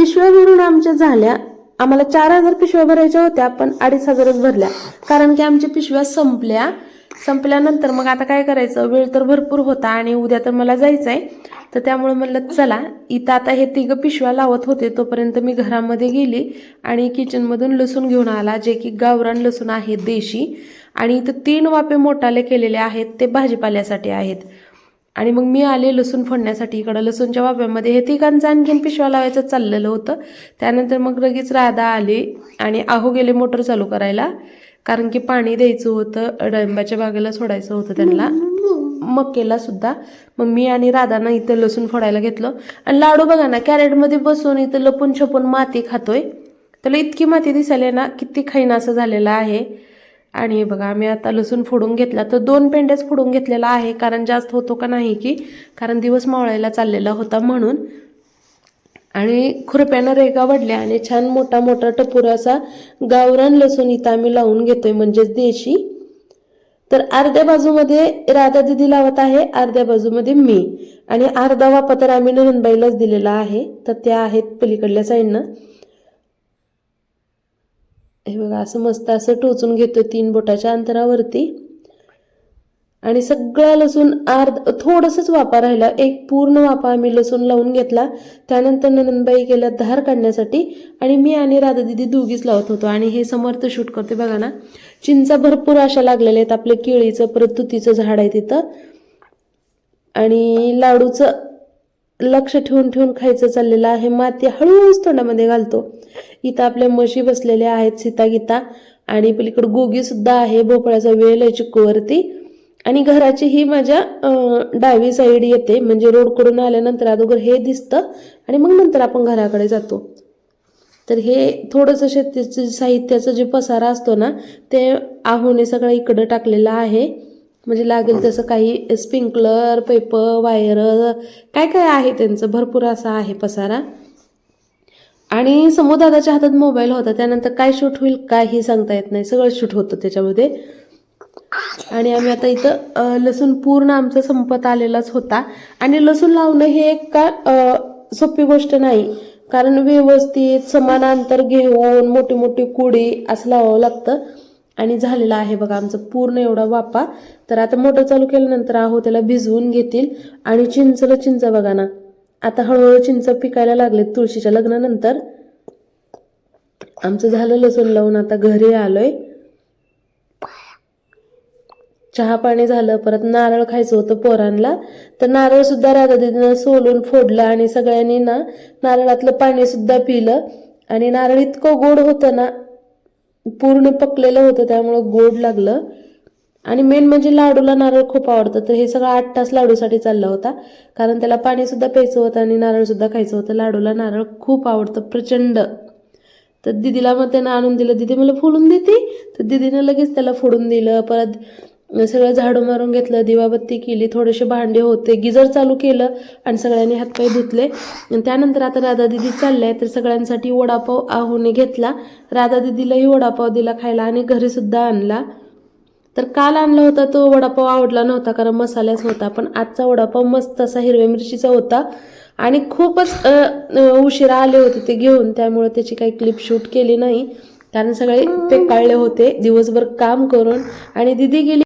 पिशव्या भरून आमच्या झाल्या. आम्हाला चार हजार पिशव्या भरायच्या होत्या पण अडीच हजारच भरल्या. कारण की आमच्या पिशव्या संपल्या. संपल्यानंतर मग आता काय करायचं? वेळ तर भरपूर होता आणि उद्या तर मला जायचं आहे तर त्यामुळे म्हणलं चला इथं आता हे तिघं पिशव्या लावत होते. तोपर्यंत मी घरामध्ये गेली आणि किचनमधून लसूण घेऊन आला जे की गावरान लसूण आहे देशी. आणि इथं तीन वापे मोठाले केलेले आहेत ते भाजीपाल्यासाठी आहेत. आणि मग मी आले लसूण फोडण्यासाठी इकडं. लसूणच्या वाफ्यामध्ये हे तिघांचं आणखीन पिशव्या लावायचं चाललेलं होतं. त्यानंतर मग लगेच राधा आली आणि आहो गेले मोटर चालू करायला कारण की पाणी द्यायचं होतं डळिंबाच्या बागेला सोडायचं होतं त्यांना. मक्केला सुद्धा. मग मी आणि राधानं इथं लसूण फोडायला घेतलं. आणि लाडू बघा ना कॅरेटमध्ये बसून इथं लपून छपून माती खातोय. त्याला इतकी माती दिसायला ना किती खाईन असं झालेलं आहे. आणि हे बघा आम्ही आता लसूण फोडून घेतला. तर दोन पेंड्याच फोडून घेतलेला आहे कारण जास्त होतो का नाही की कारण दिवस मावळायला चाललेला होता म्हणून. आणि खुरप्यानं रेगा वडल्या आणि छान मोठा मोठा टपूर असा गावरान लसूण इथं आम्ही लावून घेतोय म्हणजेच देशी. तर अर्ध्या बाजूमध्ये राधा दिदी लावत आहे अर्ध्या बाजूमध्ये मी. आणि अर्धा वापा तर आम्ही नंदबाईलाच दिलेला आहे तर त्या आहेत पलीकडल्या साईडनं. हे बघा असं मस्त असं टोचून घेतो तीन बोटाच्या अंतरावरती. आणि सगळा लसूण अर्ध थोडंसंच वापा राहिला. एक पूर्ण वापा आम्ही लसूण लावून घेतला. त्यानंतर ननंदबाई गेल्या धार काढण्यासाठी आणि मी आणि राधा दिदी दोघीच लावत होतो. आणि हे समर्थ शूट करते बघा ना. चिंचा भरपूर अशा लागलेल्या आहेत. आपलं केळीचं परत तुतीचं झाड आहे तिथं. आणि लाडूचं लक्ष ठेवून ठेवून खायचं चाललेलं आहे. माती हळूहळूच तोंडामध्ये घालतो. इथं आपल्या म्हशी बसलेल्या आहेत सीता गीता. आणि पलीकडे गोगी सुद्धा आहे. भोपळ्याचा वेल आहे चिक्कूवरती आणि घराची ही माझ्या डावी साईड येते. म्हणजे रोडकडून आल्यानंतर अगोदर हे दिसतं. आणि मग नंतर आपण घराकडे जातो. तर हे थोडंसं शेतीचं साहित्याचं जे पसारा असतो ना ते आहोने सगळं इकडं टाकलेलं आहे. म्हणजे लागेल तसं काही स्प्रिंकलर पेपर वायर काय काय आहे त्यांचं? भरपूर असा आहे पसारा. आणि समुदादाच्या हातात मोबाईल होता त्यानंतर काय शूट होईल काय हे सांगता येत नाही. सगळं शूट होतं त्याच्यामध्ये. आणि आम्ही आता इथं लसूण पूर्ण आमचा संपत आलेलाच होता. आणि लसूण लावणं हे एक का सोपी गोष्ट नाही. कारण व्यवस्थित समान अंतर घेऊन मोठी मोठी कुडी असं लावावं लागतं. आणि झालेला आहे बघा आमचं पूर्ण एवढा वापा तर आता मोटर चालू केल्यानंतर आहो त्याला भिजवून घेतील. आणि चिंचला चिंच बघा ना. आता हळूहळू चिंच पिकायला लागले तुळशीच्या लग्नानंतर. आमचं झालं लसूण लावून आता घरी आलोय. चहा पाणी झालं परत नारळ खायचं होतं पोरांना तर नारळ सुद्धा राधा दिदीनं सोलून फोडलं आणि सगळ्यांनी ना नारळातलं पाणी सुद्धा पिलं. आणि नारळ इतकं गोड होतं ना पूर्ण पकलेलं होतं त्यामुळं गोड लागलं. आणि मेन म्हणजे लाडूला नारळ खूप आवडतं. तर हे सगळं आठ तास लाडूसाठी चालला होता. कारण त्याला पाणी सुद्धा प्यायचं होतं आणि नारळ सुद्धा खायचं होतं. लाडूला नारळ खूप आवडतं प्रचंड. तर दिदीला मग त्यानं आणून दिलं. दिदी मला फोडून देते. तर दिदीनं लगेच त्याला फोडून दिलं. परत सगळं झाडू मारून घेतलं दिवाबत्ती केली थोडेसे भांडे होते गिजर चालू केलं आणि सगळ्यांनी हातपाय धुतले. आणि त्यानंतर आता राधा दिदी चालल्या तर सगळ्यांसाठी वडापाव आहोने घेतला. राधा दिदीलाही वडापाव दिला खायला आणि घरी सुद्धा आणला. तर काल आणला होता तो वडापाव आवडला नव्हता कारण मसाल्याच होता पण आजचा वडापाव मस्त असा हिरव्या मिरचीचा होता. आणि खूपच उशिरा आले होते ते घेऊन त्यामुळे त्याची काही क्लिप शूट केली नाही. कारण सगळे पेकाळले होते दिवसभर काम करून. आणि दिदी गेली